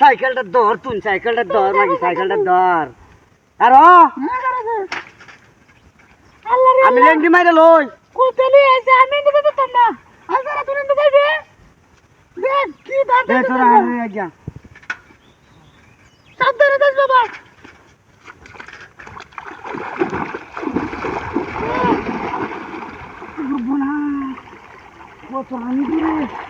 সাইকেলটা ধর তুই সাইকেলটা ধর মাগি সাইকেলটা ধর আর ও, আমি লেন্ডি মাইরে লই দে তোরা হারে আজ্ঞা সাবধানে যাস বাবা করব না কত আমি দিলে তুই এনে কারে তাক হ্যাঁ হেই বাবা কে এনে ঠিক মানে কারে তাই আমি আয়া তোমার লই যার রিয়া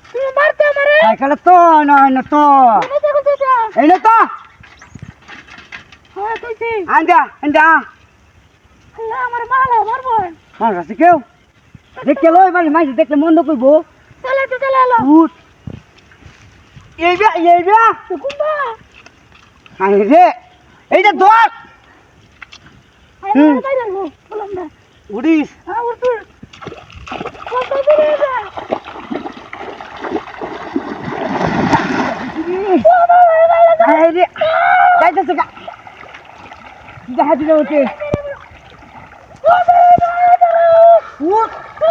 তুমি মারতে আমারে। সাইকেলটা তো না না তো। এই না তো। হ্যাঁ কইছি। আন্দা আন্দা আল্লাহ আমার মালা মারবো। আমার কাছে কেউ? দেখতে লই মানে মাইছে দেখলে মন্দ কইবো। চালা তো চালালো উঠ। এই বে এই বে। কুম্বা আই রে এইটা ধর হুম। লো উড়িস। হ্যাঁ উঠ উঠ কত দূরে 你咋？你咋还这样子？我不要！我！我。